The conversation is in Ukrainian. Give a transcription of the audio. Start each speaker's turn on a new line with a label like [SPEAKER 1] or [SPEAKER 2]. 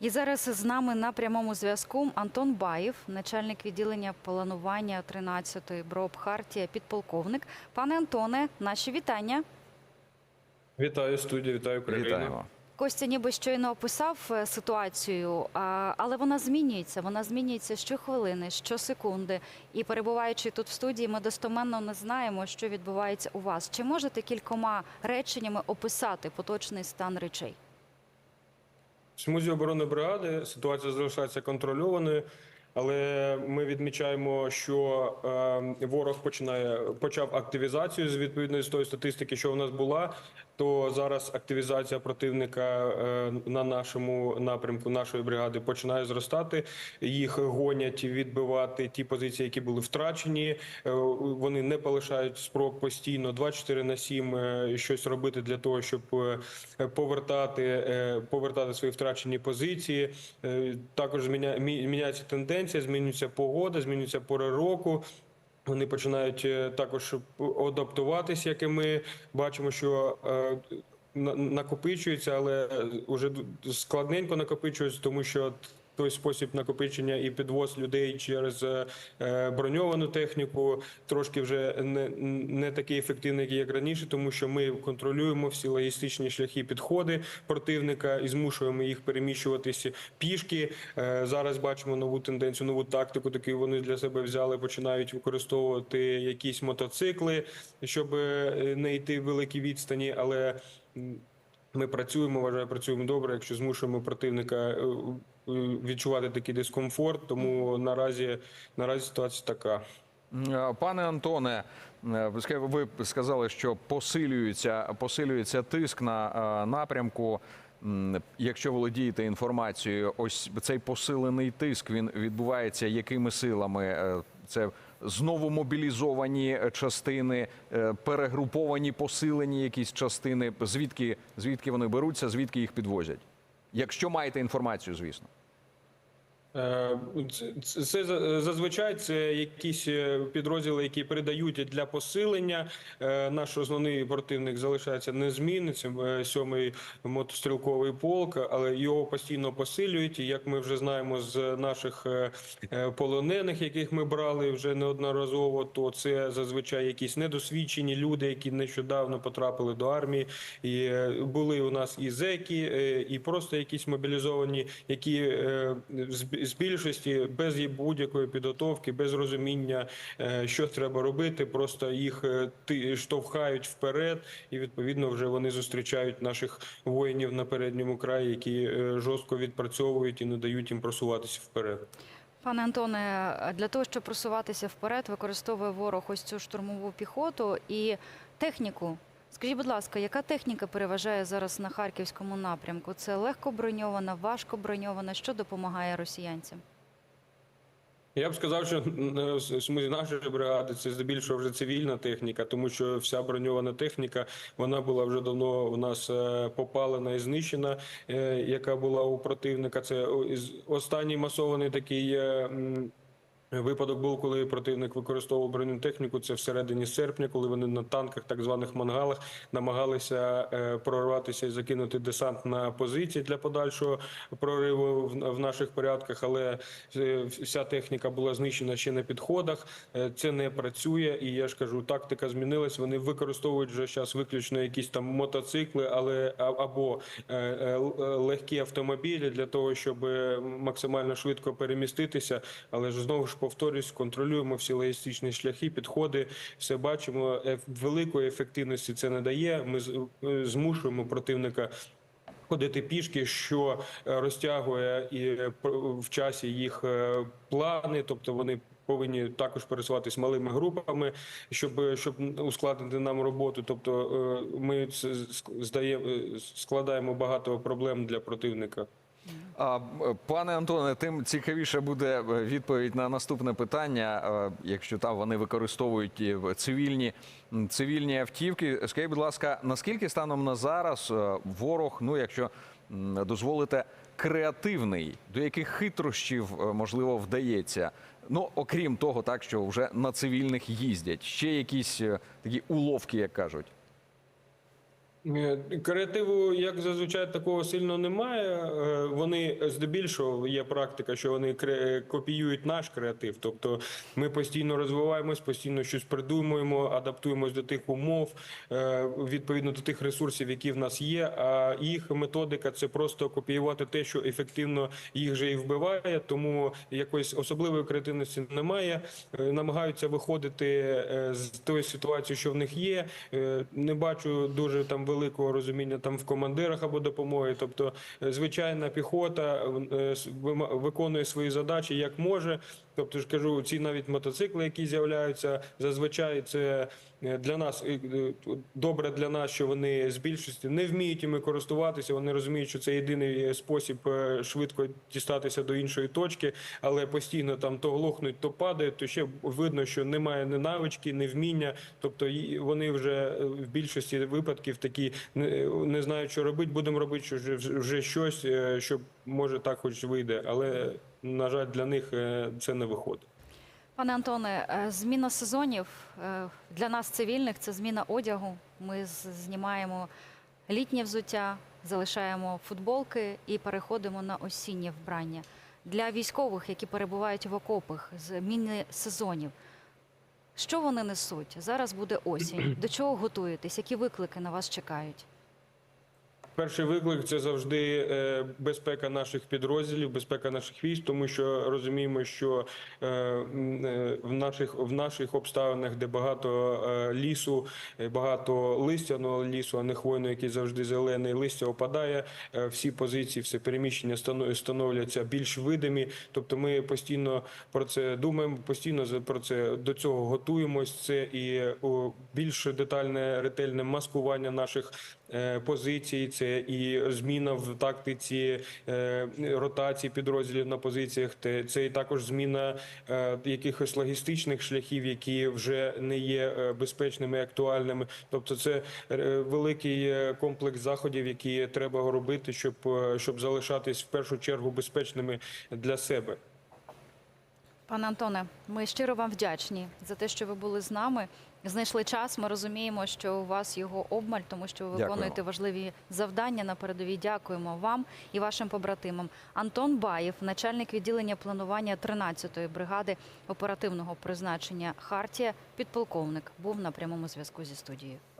[SPEAKER 1] І зараз з нами на прямому зв'язку Антон Баєв, начальник відділення планування 13-ї БРОП Хартія, підполковник. Пане Антоне, наші вітання.
[SPEAKER 2] Вітаю студію, вітаю Україну.
[SPEAKER 3] Вітаємо.
[SPEAKER 1] Костя ніби щойно описав е, ситуацію, але вона змінюється. Вона змінюється щохвилини, щосекунди. І перебуваючи тут в студії, ми достоменно не знаємо, що відбувається у вас. Чи можете кількома реченнями описати поточний стан речей?
[SPEAKER 2] Смузі оборони бригади ситуація залишається контрольованою, але ми відмічаємо, що е, ворог починає почав активізацію з відповідної з тої статистики, що у нас була. То зараз активізація противника е, на нашому напрямку нашої бригади починає зростати. Їх гонять відбивати ті позиції, які були втрачені. Е, Вони не полишають спроб постійно 24 на 7 е, щось робити для того, щоб повертати, повертати свої втрачені позиції. Також міняється тенденція, змінюється погода, змінюється пори року. Вони починають е, також адаптуватися, як і ми. Бачимо, що е, на- накопичується, але вже складненько накопичується, тому що той спосіб накопичення і підвоз людей через е, е, броньовану техніку трошки вже не, не такий ефективний, як раніше, тому що ми контролюємо всі логістичні шляхи підходи противника і змушуємо їх переміщуватися пішки. Е, Зараз бачимо нову тенденцію, нову тактику, таку вони для себе взяли, починають використовувати якісь мотоцикли, щоб не йти в великі відстані, але ми працюємо, вважаю, працюємо добре, якщо змушуємо противника відчувати такий дискомфорт. Тому наразі наразі ситуація така.
[SPEAKER 3] Е, Пане Антоне, е, ви сказали, що посилюється, посилюється тиск на е, напрямку. Якщо володієте інформацією, ось цей посилений тиск він відбувається якими силами? Е, Це знову мобілізовані частини, е, перегруповані, посилені якісь частини. Звідки, звідки вони беруться, звідки їх підвозять? Якщо маєте інформацію, звісно.
[SPEAKER 2] Е, Це, це це за- зазвичай це якісь е, підрозділи, які передають для посилення. Е, Наш основний противник залишається незмінним. Сьомий мотострілковий полк, але його постійно посилюють. Як ми вже знаємо з наших полонених, яких ми брали вже неодноразово, то це зазвичай якісь недосвідчені люди, які нещодавно потрапили до армії. І були у нас і зеки, і просто якісь мобілізовані, які е, з більшості без будь-якої підготовки, без розуміння, е, що треба робити. Просто їх е, штовхають вперед, і відповідно вже вони зустрічають наших воїнів на передньому краї, які е, жорстко відпрацьовують і не дають їм просуватися вперед.
[SPEAKER 1] Пане Антоне, для того, щоб просуватися вперед, використовує ворог ось цю штурмову піхоту і техніку. Скажіть, будь ласка, яка техніка переважає зараз на харківському напрямку? Це легко броньована, важко броньована? Що допомагає росіянцям?
[SPEAKER 2] Я б сказав, що е, нашої бригади це здебільшого вже цивільна техніка, тому що вся броньована техніка вона була вже давно у нас е, попалена і знищена, е, яка була у противника. Це останній масований такий. Випадок був, коли противник використовував бронетехніку. Це всередині серпня, коли вони на танках, так званих мангалах, намагалися е, прорватися і закинути десант на позиції для подальшого прориву в, наших порядках. Але е, вся техніка була знищена ще на підходах. Е, Це не працює, і я ж кажу, тактика змінилась. Вони використовують вже зараз виключно якісь там мотоцикли, але або легкі автомобілі для того, щоб максимально швидко переміститися. Але ж знову ж повторюсь, контролюємо всі логістичні шляхи, підходи, все бачимо. Великої ефективності це не дає. Ми е, змушуємо противника. Ходити пішки, що е, розтягує і е, в часі їх е, плани, тобто вони повинні також пересуватись малими групами, щоб щоб ускладнити нам роботу. Тобто е, ми це е, складаємо багато проблем для противника.
[SPEAKER 3] Е, Пане Антоне, тим цікавіше буде е, відповідь на наступне питання, е, якщо там вони використовують цивільні, цивільні автівки. Скажіть, будь ласка, наскільки станом на зараз е, ворог, ну якщо дозволите, креативний, до яких хитрощів е, можливо вдається? Ну, окрім того, так що вже на цивільних їздять, ще якісь е, такі уловки, як кажуть.
[SPEAKER 2] Е, Креативу, як зазвичай, такого сильно немає. Е, Вони здебільшого є практика, що вони кре- копіюють наш креатив. Тобто ми постійно розвиваємось, постійно щось придумуємо, адаптуємось до тих умов, е, відповідно до тих ресурсів, які в нас є. А їх методика це просто копіювати те, що ефективно їх же і вбиває. Тому якоїсь особливої креативності немає. Е, Намагаються виходити е, з тої ситуації, що в них є. Е, Не бачу дуже там великого розуміння там в командирах або допомоги. Тобто, е, звичайна піхота е, виконує свої задачі як може. Тобто ж кажу, ці навіть мотоцикли, які з'являються, зазвичай це е, для нас добре для нас, що вони з більшості не вміють іми користуватися. Вони розуміють, що це єдиний спосіб швидко дістатися до іншої точки, але постійно там то глохнуть, то падають, то ще видно, що немає ні навички, ні вміння. Тобто вони вже в більшості випадків такі не, не знають, що робити. Будемо робити що вже, щось, е, що може так, хоч вийде, але на жаль, для них е, це не виходить.
[SPEAKER 1] Пане Антоне, е, зміна сезонів для нас, цивільних, це зміна одягу. Ми знімаємо літнє взуття, залишаємо футболки і переходимо на осіннє вбрання. Для військових, які перебувають в окопах, зміни сезонів. Що вони несуть? Зараз буде осінь. До чого готуєтесь? Які виклики на вас чекають?
[SPEAKER 2] Перший виклик це завжди е, безпека наших підрозділів, безпека наших військ, тому що розуміємо, що е, е, в наших в наших обставинах, де багато лісу, багато листяного лісу, а не хвойного, який завжди зелений, листя опадає. Всі позиції, все переміщення станов- становляться більш видимі. Тобто, ми постійно про це думаємо, постійно про це до цього готуємось. Це і більш детальне ретельне маскування наших е, позицій, це і зміна в тактиці е, ротації підрозділів на позиціях. Це і також зміна е, якихось логістичних шляхів, які вже не є безпечними актуальними. Тобто, це великий комплекс заходів, які треба робити, щоб, щоб залишатись в першу чергу безпечними для себе.
[SPEAKER 1] Пане Антоне, ми щиро вам вдячні за те, що ви були з нами. Знайшли час. Ми розуміємо, що у вас його обмаль, тому що ви
[SPEAKER 3] Дякуємо.
[SPEAKER 1] виконуєте важливі завдання на передовій. Дякуємо вам і вашим побратимам. Антон Баєв, начальник відділення планування 13-ї бригади оперативного призначення Хартія, підполковник, був на прямому зв'язку зі студією.